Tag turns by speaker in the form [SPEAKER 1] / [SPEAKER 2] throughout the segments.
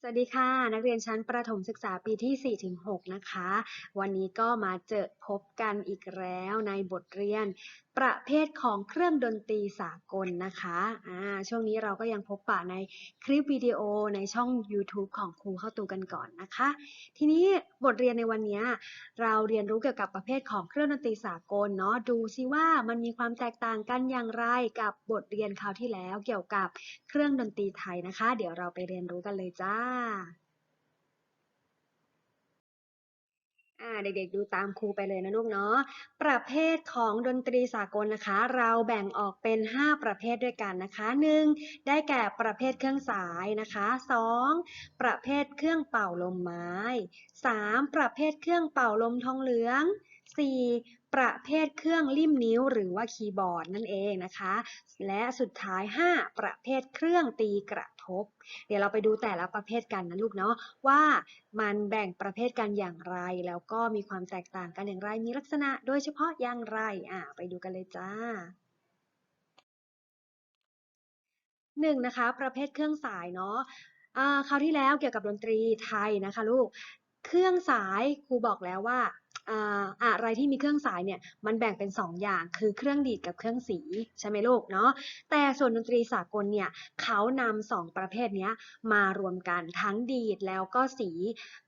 [SPEAKER 1] สวัสดีค่ะ นักเรียนชั้นประถมศึกษาปีที่ 4-6 นะคะ วันนี้ก็มาเจอพบกันอีกแล้วในบทเรียน ประเภทของเครื่องดนตรีสากลนะคะอ่าช่วงนี้เราก็ยังพบปะในคลิปวิดีโอในช่อง YouTube ของครูเข้าตูกันก่อนนะคะ ทีนี้บทเรียนในวันนี้เราเรียนรู้เกี่ยวกับประเภทของเครื่องดนตรีสากลเนาะดูซิว่ามันมีความแตกต่างกันอย่างไรกับบทเรียนคราวที่แล้วเกี่ยวกับเครื่องดนตรีไทยนะคะ เดี๋ยวเราไปเรียนรู้กันเลยจ้า อ่าเด็กๆดูตามครูไปเลยนะลูกเนาะประเภทของดนตรีสากลนะคะ เราแบ่งออกเป็น 5 ประเภทด้วยกันนะคะ 1. ได้แก่ประเภทเครื่องสายนะคะ 2. ประเภทเครื่องเป่าลมไม้ 3. ประเภทเครื่องเป่าลมทองเหลือง 4. ประเภทเครื่องลิ่มนิ้วหรือว่าคีย์บอร์ดนั่นเองนะคะ และสุดท้าย 5 ประเภทเครื่องตีกระทบ เดี๋ยวเราไปดูแต่ละประเภทกันนะลูกเนาะว่ามันแบ่งประเภทกันอย่างไร แล้วก็มีความแตกต่างกันอย่างไรมีลักษณะโดยเฉพาะอย่างไรอ่าไปดูกันเลยจ้าหนึ่งนะคะประเภทเครื่องสายเนาะอ่าคราวที่แล้วเกี่ยวกับดนตรีไทยนะคะลูก เครื่องสายครูบอกแล้วว่า อะไรที่มีเครื่องสายเนี่ยมันแบ่งเป็น 2 อย่างคือเครื่องดีดกับเครื่องสีใช่ไหมลูกเนาะแต่ส่วนดนตรีสากลเนี่ยเขานำสองประเภทนี้มารวมกันทั้งดีดแล้วก็สี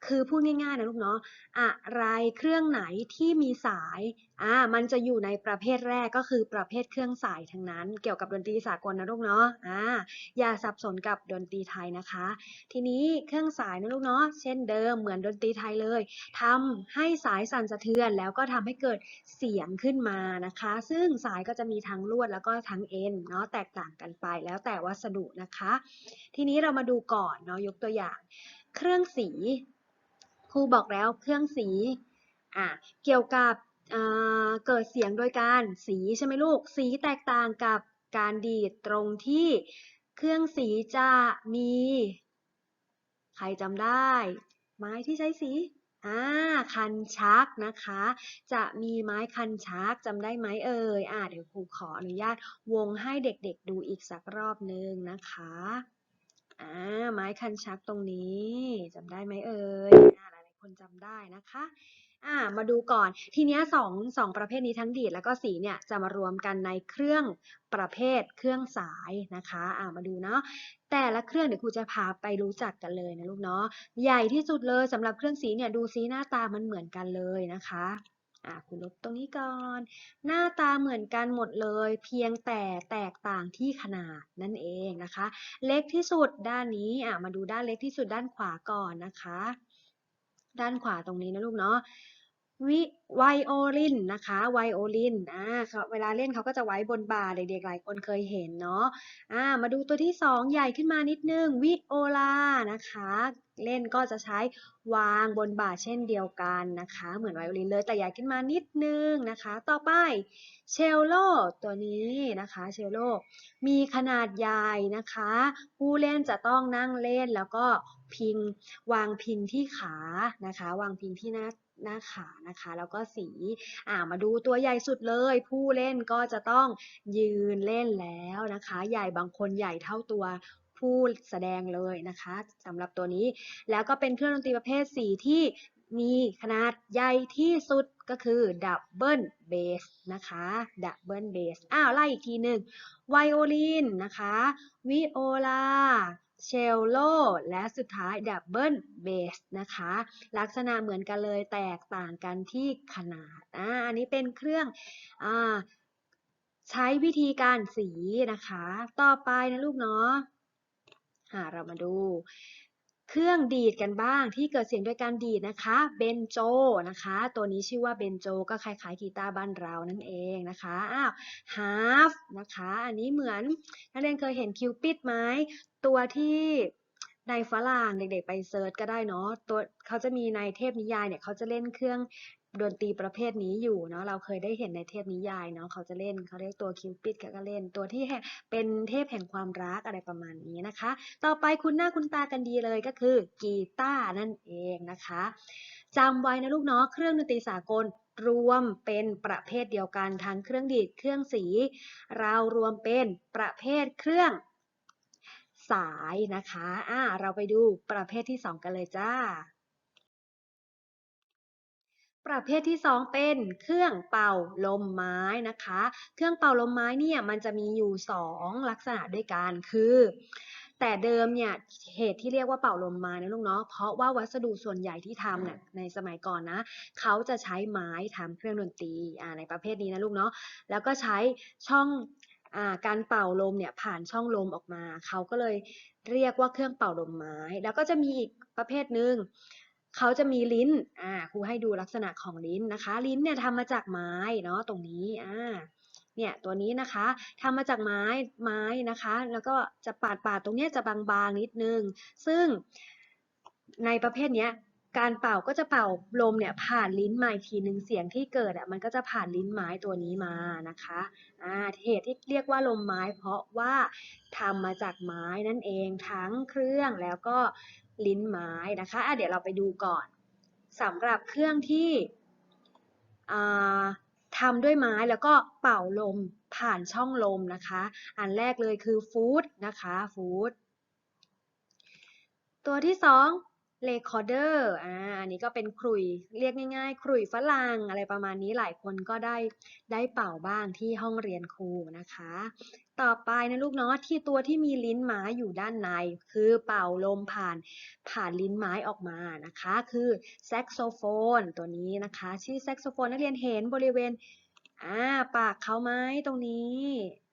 [SPEAKER 1] คือพูดง่ายๆนะลูกเนาะอะไรเครื่องไหนที่มีสายอ่ามันจะอยู่ในประเภทแรกก็คือประเภทเครื่องสายทั้งนั้น เกี่ยวกับดนตรีสากลนะลูกเนาะอ่าอย่าสับสนกับดนตรีไทยนะคะ ทีนี้เครื่องสายนะลูกเนาะเช่นเดิมเหมือนดนตรีไทยเลยทำให้สายสั่นสะเทือนแล้วก็ทำให้เกิดเสียงขึ้นมานะคะ ซึ่งสายก็จะมีทั้งลวดแล้วก็ทั้งเอ็นเนาะแตกต่างกันไปแล้วแต่วัสดุนะคะ ทีนี้เรามาดูก่อนเนาะยกตัวอย่าง เครื่องสีครูบอกแล้วเครื่องสีอะเกี่ยวกับเกิดเสียงโดยการสีใช่ไหมลูก สีแตกต่างกับการดีดตรงที่เครื่องสีจะมี ใครจำได้ ไม้ที่ใช้สี อ่าคันชักนะคะ จะมีไม้คันชักจำได้ไหมเอ่ยอ่าเดี๋ยวครูขออนุญาตวงให้เด็กๆดูอีกสักรอบนึงนะคะอ่าไม้คันชักตรงนี้จำได้ไหมเอ่ยอ่าหลายๆคนจำได้นะคะ อ่ามาดูก่อนทีนี้สองสองประเภทนี้ทั้งดีดแล้วก็สีเนี่ยจะมารวมกันในเครื่องประเภทเครื่องสายนะคะอ่ามาดูเนาะแต่ละเครื่องเดี๋ยวครูจะพาไปรู้จักกันเลยนะลูกเนาะใหญ่ที่สุดเลยสำหรับเครื่องสีเนี่ยดูสีหน้าตามันเหมือนกันเลยนะคะอ่าคุณลบตรงนี้ก่อน หน้าตาเหมือนกันหมดเลย เพียงแต่แตกต่างที่ขนาดนั่นเองนะคะ เล็กที่สุดด้านนี้อ่ามาดูด้านเล็กที่สุดด้านขวาก่อนนะคะ ด้านขวาตรงนี้นะลูกเนาะ วิไวโอลินนะคะไวโอลินอ่าเวลาเล่นเขาก็จะไว้บนบ่าเด็กๆหลายคนเคยเห็นเนาะอ่ามาดูตัวที่สองใหญ่ขึ้นมานิดนึงวิโอลานะคะเล่นก็จะใช้วางบนบ่าเช่นเดียวกันนะคะ เหมือนไวโอลินเลยแต่ใหญ่ขึ้นมานิดนึงนะคะ ต่อไปเชลโลตัวนี้นะคะเชลโลมีขนาดใหญ่นะคะ ผู้เล่นจะต้องนั่งเล่นแล้วก็พิงวางพิงที่ขานะคะ วางพิงที่หน้า หน้าขานะคะ แล้วก็สี อ่ามาดูตัวใหญ่สุดเลย ผู้เล่นก็จะต้องยืนเล่นแล้วนะคะ ใหญ่บางคนใหญ่เท่าตัวผู้แสดงเลยนะคะสำหรับตัวนี้ แล้วก็เป็นเครื่องดนตรีประเภทสีที่มีขนาดใหญ่ที่สุดก็คือดับเบิลเบสนะคะดับเบิลเบสอ้าวไล่อีกทีหนึ่งไวโอลินนะคะวิโอลา เชลโลและสุดท้ายดับเบิลเบสนะคะ ลักษณะเหมือนกันเลยแตกต่างกันที่ขนาดอ่าอันนี้เป็นเครื่องอ่าใช้วิธีการสีนะคะ ต่อไปนะลูกเนาะเรามาดู เครื่องดีดกันบ้างที่เกิดเสียงโดยการดีดนะคะเบนโจนะคะ ตัวนี้ชื่อว่าเบนโจก็คล้ายๆกีตาร์บ้านเรานั่นเองนะคะอ้าวฮาฟนะคะอันนี้เหมือนนักเรียนเคยเห็นคิวปิดไหมตัวที่ในฝรั่งเด็กๆไปเซิร์ชก็ได้เนาะตัวเขาจะมีในเทพนิยายเนี่ยเขาจะเล่นเครื่อง ดนตรีประเภทนี้อยู่เนาะเราเคยได้เห็นในเทพนิยายเนาะเขาจะเล่นเขาเรียกตัวคิวปิดก็เล่น ตัวที่เป็นเทพแห่งความรักอะไรประมาณนี้นะคะ ต่อไปคุณหน้าคุณตากันดีเลยก็คือกีตาร์นั่นเองนะคะจำไว้นะลูกเนาะเครื่องดนตรีสากลรวมเป็นประเภทเดียวกันทั้งเครื่องดีดเครื่องสี เรารวมเป็นประเภทเครื่องสายนะคะอ่าเราไปดูประเภทที่สองกันเลยจ้า ประเภทที่ 2 เป็นเครื่องเป่าลมไม้นะคะ เครื่องเป่าลมไม้เนี่ยมันจะมีอยู่ 2 ลักษณะด้วยกันคือ แต่เดิมเนี่ยเหตุที่เรียกว่าเป่าลมไม้นะลูกเนาะเพราะว่าวัสดุส่วนใหญ่ที่ทำเนี่ยในสมัยก่อนนะเขาจะใช้ไม้ทำเครื่องดนตรีอ่าในประเภทนี้นะลูกเนาะแล้วก็ใช้ช่องอการเป่าลมเนี่ยผ่านช่องลมออกมา เขาก็เลยเรียกว่าเครื่องเป่าลมไม้ แล้วก็จะมีอีกประเภทหนึ่ง เขาจะมีลิ้น อ่า ครูให้ดูลักษณะของลิ้นนะคะ ลิ้นเนี่ยทำมาจากไม้เนาะตรงนี้ อ่า เนี่ยตัวนี้นะคะทำมาจากไม้ ไม้นะคะ แล้วก็จะปาดปาดตรงเนี้ยจะบางๆนิดนึง ซึ่งในประเภทเนี้ยการเป่าก็จะเป่าลมเนี่ยผ่านลิ้นไมาอีกทีหนึ่งเสียงที่เกิดอะมันก็จะผ่านลิ้นไม้ตัวนี้มานะคะอ่าเหตุที่เรียกว่าลมไม้เพราะว่าทำมาจากไม้นั่นเองทั้งเครื่องแล้วก็ ลิ้นไม้นะคะะเดี๋ยวเราไปดูก่อนสำหรับเครื่องที่ทำด้วยไม้แล้วก็เป่าลมผ่านช่องลมนะคะ อันแรกเลยคือฟูดนะคะฟูดตัวที่สองเลคอร์เดอร์อ่าอันนี้ก็เป็นขลุ่ยเรียกง่ายๆขลุ่ยฝรั่งอะไรประมาณนี้หลายคนก็ได้ได้เป่าบ้างที่ห้องเรียนครูนะคะ ต่อไปนะลูกเนาะที่ตัวที่มีลิ้นไม้อยู่ด้านใน คือเป่าลมผ่านผ่านลิ้นไม้ออกมานะคะ คือแซกโซโฟนตัวนี้นะคะ ชื่อแซกโซโฟนนักเรียนเห็นบริเวณอ่าปากเขาไหมตรงนี้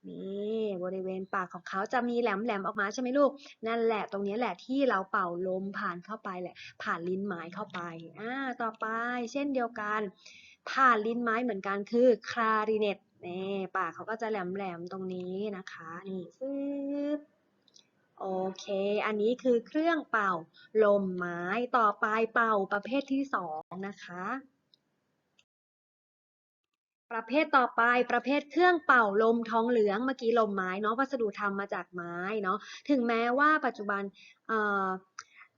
[SPEAKER 1] นี่บริเวณปากของเขาจะมีแหลมแหลมออกมาใช่ไหมลูก นั่นแหละตรงนี้แหละที่เราเป่าลมผ่านเข้าไปแหละ ผ่านลิ้นไม้เข้าไปอ่าต่อไปเช่นเดียวกัน ผ่านลิ้นไม้เหมือนกันคือคลาริเนต นี่ปากเขาก็จะแหลมๆตรงนี้นะคะ นี่ฟึบโอเค อันนี้คือเครื่องเป่าลมไม้ต่อไปเป่าประเภทที่สองนะคะ ประเภทต่อไปประเภทเครื่องเป่าลมทองเหลืองเมื่อกี้ลมไม้เนาะวัสดุทำมาจากไม้เนาะถึงแม้ว่าปัจจุบัน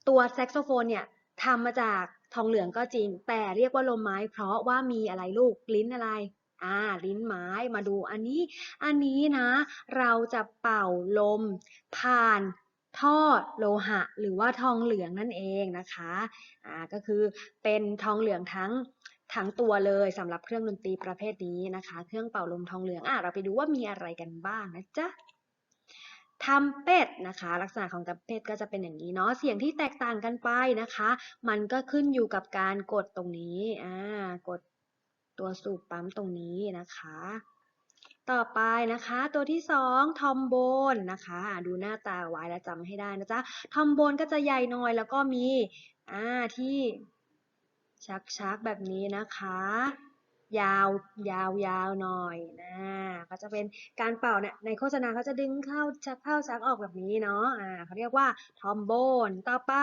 [SPEAKER 1] ตัวแซกโซโฟนเนี่ยทำมาจากทองเหลืองก็จริง แต่เรียกว่าลมไม้เพราะว่ามีอะไรลูกลิ้นอะไร อ่าลิ้นไม้มาดูอันนี้ อันนี้นะ เราจะเป่าลมผ่านท่อโลหะ หรือว่าทองเหลืองนั่นเองนะคะอ่าก็คือเป็นทองเหลืองทั้งทั้งตัวเลยสำหรับเครื่องดนตรีประเภทนี้นะคะ เครื่องเป่าลมทองเหลืองอะเราไปดูว่ามีอะไรกันบ้างนะจ๊ะทำเป็ดนะคะ ลักษณะของทำเป็ดก็จะเป็นอย่างนี้เนาะเสียงที่แตกต่างกันไปนะคะ มันก็ขึ้นอยู่กับการกดตรงนี้อ่ากด ตัวสูบปั๊มตรงนี้นะคะ ต่อไปนะคะ ตัวที่สองทอมโบนนะคะดูหน้าตาไว้แล้วจำให้ได้นะจ๊ะทอมโบนก็จะใหญ่หน่อยแล้วก็มีอ่าที่ชักชักแบบนี้นะคะ ยาวยาวยาวหน่อยนะก็จะเป็นการเป่าเนี่ยในโฆษณาเขาจะดึงเข้าชักเข้าชักออกแบบนี้เนาะอ่าเขาเรียกว่าทอมโบนต่อไป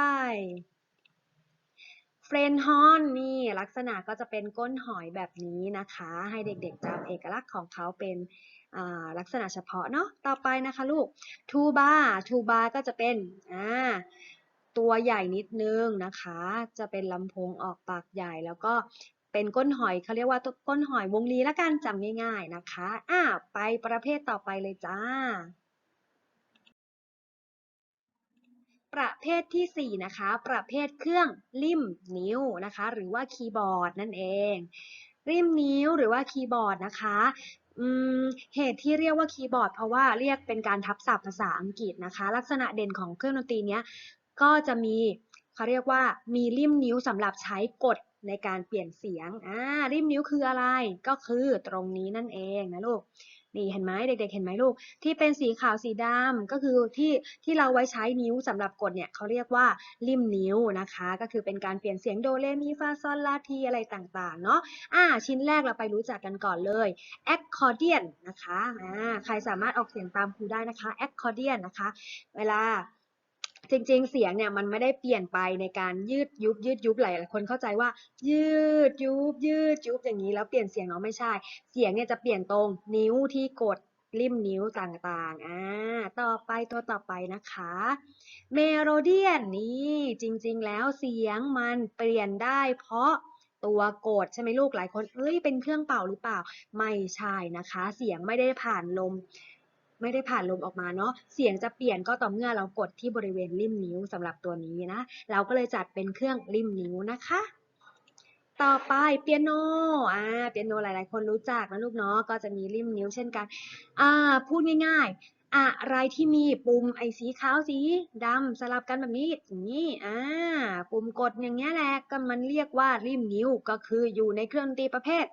[SPEAKER 1] รนฮอนนี่ลักษณะก็จะเป็นก้นหอยแบบนี้นะคะ ให้เด็กๆจำเอกลักษณ์ของเขาเป็นลักษณะเฉพาะเนาะต่อไปนะคะลูกทูบาทูบาก็จะเป็นตัวใหญ่นิดนึงนะคะ จะเป็นลำโพงออกปากใหญ่แล้วก็เป็นก้นหอยเขาเรียกว่าก้นหอยวงลีละกันจำง่าย ๆนะคะ อ่าไปประเภทต่อไปเลยจ้า ประเภทที่ 4 นะคะ ประเภทเครื่องริมนิ้วนะคะ หรือว่าคีย์บอร์ดนั่นเอง ริมนิ้วหรือว่าคีย์บอร์ดนะคะเหตุที่เรียกว่าคีย์บอร์ดเพราะว่าเรียกเป็นการทับศัพท์ภาษาอังกฤษนะคะ ลักษณะเด่นของเครื่องดนตรีนี้ก็จะมีเขาเรียกว่ามีริมนิ้วสำหรับใช้กดในการเปลี่ยนเสียงอ่าริมนิ้วคืออะไรก็คือตรงนี้นั่นเองนะลูก นี่เห็นไหมเด็ก ๆ เห็นไหมลูก ที่เป็นสีขาวสีดำก็คือที่ที่เราไว้ใช้นิ้วสำหรับกดเนี่ยเขาเรียกว่าริมนิ้วนะคะ ก็คือเป็นการเปลี่ยนเสียงโดเรมีฟาซอลลาทีอะไรต่างๆเนาะอ่าชิ้นแรกเราไปรู้จักกันก่อนเลยแอคคอร์เดียนนะคะอ่าใครสามารถออกเสียงตามครูได้นะคะแอคคอร์เดียนนะคะ เวลา จริงๆ เสียงเนี่ยมันไม่ได้เปลี่ยนไปในการยืดยุบยืดยุบหลายคนเข้าใจว่า ยืดยุบยืดยุบอย่างนี้แล้วเปลี่ยนเสียงเนาะไม่ใช่ เสียงเนี่ยจะเปลี่ยนตรงนิ้วที่กดริมนิ้วต่างๆ อ่า ต่อไปตัวต่อไปนะคะ เมโลเดียนนี่จริงๆ แล้วเสียงมันเปลี่ยนได้เพราะตัวกดใช่ไหมลูกหลายคน เอ้ยเป็นเครื่องเป่าหรือเปล่า ไม่ใช่นะคะ เสียงไม่ได้ผ่านลม ไม่ได้ผ่านลมออกมาเนาะ เสียงจะเปลี่ยนก็ต่อเมื่อเรากดที่บริเวณริมนิ้วสำหรับตัวนี้นะ เราก็เลยจัดเป็นเครื่องริมนิ้วนะคะ ต่อไปเปียโน อ่า เปียโนหลาย ๆ คนรู้จักนะลูกเนาะ ก็จะมีริมนิ้วเช่นกัน อ่า พูดง่ายๆ อะไรที่มีปุ่มไอ้สีขาวสีดำสลับกันแบบนี้อย่างนี้ อ่า ปุ่มกดอย่างเงี้ยแหละ ก็มันเรียกว่าริมนิ้ว ก็คืออยู่ในเครื่องดนตรีประเภท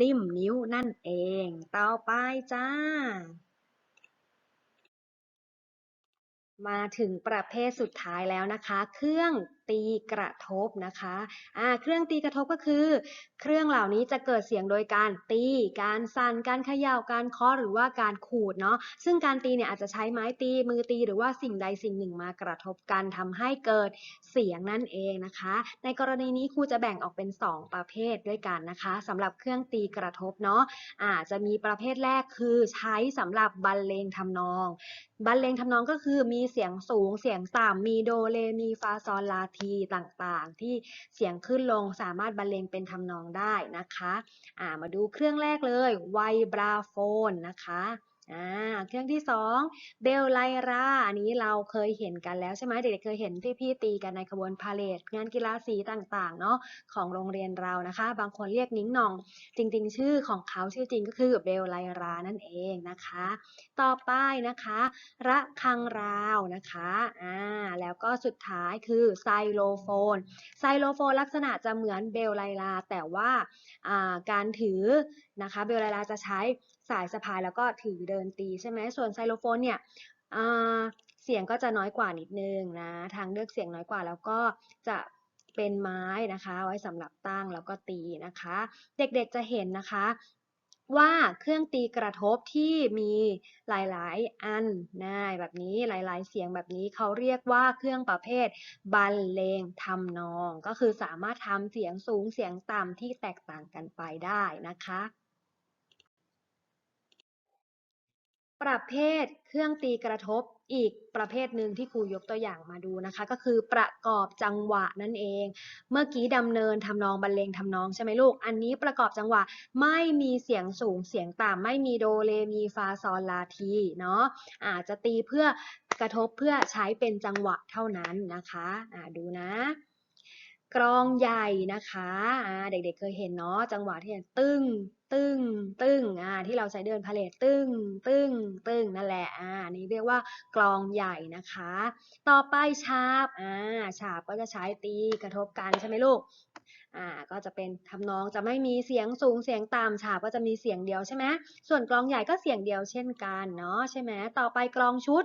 [SPEAKER 1] ริมนิ้วนั่นเอง ต่อไปจ้า มาถึงประเภทสุดท้ายแล้วนะคะ เครื่องตีกระทบนะคะอ่าเครื่องตีกระทบก็คือ เครื่องเหล่านี้จะเกิดเสียงโดยการตี การสั่น การเขย่า การเคาะหรือว่าการขูดเนาะ ซึ่งการตีเนี่ยอาจจะใช้ไม้ตี มือตี หรือว่าสิ่งใดสิ่งหนึ่งมากระทบกันทำให้เกิดเสียงนั่นเองนะคะ ในกรณีนี้ครูจะแบ่งออกเป็น 2 ประเภทด้วยกันนะคะสำหรับเครื่องตีกระทบเนาะอาจะมีประเภทแรกคือใช้สำหรับบรรเลงทำนอง บรรเลงทำนองก็คือมีเสียงสูง เสียงต่ำมีโดเรมี ฟา ซอล ลาทีต่างๆ ที่เสียงขึ้นลงสามารถบรรเลงเป็นทำนองได้นะคะะมาดูเครื่องแรกเลยไวบราโฟนนะคะ อ่าเครื่องที่สองเบลไลราอันนี้เราเคยเห็นกันแล้วใช่ไหมเด็กๆเคยเห็นพี่ๆตีกันในขบวนพาเลทงานกีฬาสีต่างๆเนาะของโรงเรียนเรานะคะ บางคนเรียกนิ้งหนอง จริง ๆ ชื่อของเขาชื่อจริงก็คือเบลไลรานั่นเองนะคะ ต่อไปนะคะ ระฆังราวนะคะอ่าแล้วก็สุดท้ายคือไซโลโฟนไซโลโฟนลักษณะจะเหมือนเบลไลลาแต่ว่าอ่าการถือนะคะเบลไลลาจะใช้ สายสะพายแล้วก็ถือเดินตีใช่ไหมส่วนไซโลโฟนเนี่ยเสียงก็จะน้อยกว่านิดนึงนะทางเลือกเสียงน้อยกว่าแล้วก็จะเป็นไม้นะคะ ไว้สำหรับตั้งแล้วก็ตีนะคะ เด็กๆจะเห็นนะคะว่าเครื่องตีกระทบที่มีหลายๆ อันนะแบบนี้หลายๆ เสียงแบบนี้เขาเรียกว่าเครื่องประเภทบรรเลงทำนอง ก็คือสามารถทำเสียงสูงเสียงต่ำที่แตกต่างกันไปได้นะคะ ประเภทเครื่องตีกระทบอีกประเภทหนึ่งที่ครูยกตัวอย่างมาดูนะคะ ก็คือประกอบจังหวะนั่นเอง เมื่อกี้ดำเนินทำนองบรรเลงทำนองใช่ไหมลูก อันนี้ประกอบจังหวะไม่มีเสียงสูงเสียงต่ำไม่มีโดเรมีฟาซอลลาทีเนาะอาจจะตีเพื่อกระทบเพื่อใช้เป็นจังหวะเท่านั้นนะคะอ่าดูนะ กรองใหญ่นะคะเด็กๆเคยเห็นเนาะจังหวะที่ตึ้งตึ้งตึ้งอ่าที่เราใช้เดินพาเลทตึ้งตึ้งตึ้งนั่นแหละอ่านี่เรียกว่ากลองใหญ่นะคะ ต่อไปชาบอ่าชาบก็จะใช้ตีกระทบกันใช่ไหมลูก อ่าก็จะเป็นทำนองจะไม่มีเสียงสูงเสียงต่ำฉาบก็จะมีเสียงเดียวใช่ไหมส่วนกลองใหญ่ก็เสียงเดียวเช่นกันเนาะใช่ไหมต่อไปกลองชุด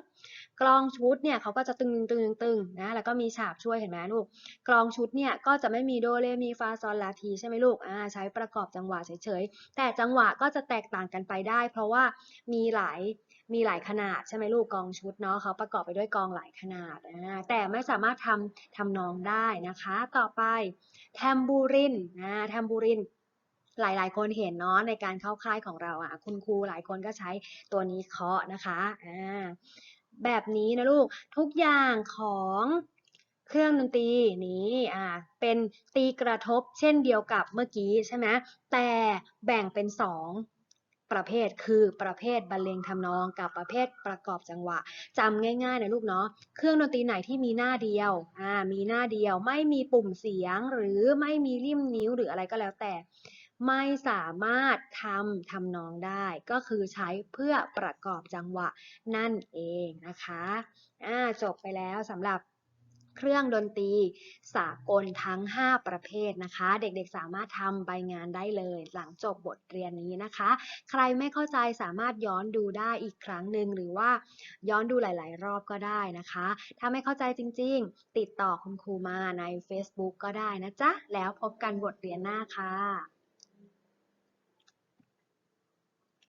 [SPEAKER 1] กลองชุดเนี่ยเขาก็จะตึงตึงตึงนะแล้วก็มีฉาบช่วยเห็นไหมลูกกลองชุดเนี่ยก็จะไม่มีโดเรมีฟาซอลลาทีใช่ไหมลูกอ่าใช้ประกอบจังหวะเฉยๆแต่จังหวะก็จะแตกต่างกันไปได้ เพราะว่ามีหลายมีหลายขนาดใช่ไหมลูกกองชุดเนาะเขาประกอบไปด้วยกองหลายขนาดอ่าแต่ไม่สามารถทำทำนองได้นะคะ ต่อไป แทมบูรินนะแทมบูรินหลายๆ คนเห็นเนาะในการเข้าค่ายของเราอะคุณครูหลายคนก็ใช้ตัวนี้เคาะนะคะอ่าแบบนี้นะลูกทุกอย่างของเครื่องดนตรีนี้อ่าเป็นตีกระทบเช่นเดียวกับเมื่อกี้ใช่ไหมแต่แบ่งเป็นสอง ประเภทคือประเภทบรรเลงทำนองกับประเภทประกอบจังหวะจำง่ายๆนะลูกเนาะเครื่องดนตรีไหนที่มีหน้าเดียวอ่ามีหน้าเดียว ไม่มีปุ่มเสียงหรือไม่มีริมนิ้วหรืออะไรก็แล้วแต่ ไม่สามารถทำทำนองได้ ก็คือใช้เพื่อประกอบจังหวะนั่นเองนะคะอ่าจบไปแล้วสำหรับ เครื่องดนตรีสากลทั้ง 5 ประเภทนะคะ เด็กๆสามารถทำใบงานได้เลย หลังจบบทเรียนนี้นะคะ ใครไม่เข้าใจสามารถย้อนดูได้อีกครั้งหนึ่งหรือว่าย้อนดูหลาย ๆ รอบก็ได้นะคะ ถ้าไม่เข้าใจจริง ๆ ติดต่อคุณครูมาใน Facebook ก็ได้นะจ๊ะ แล้วพบกันบทเรียนหน้าค่ะ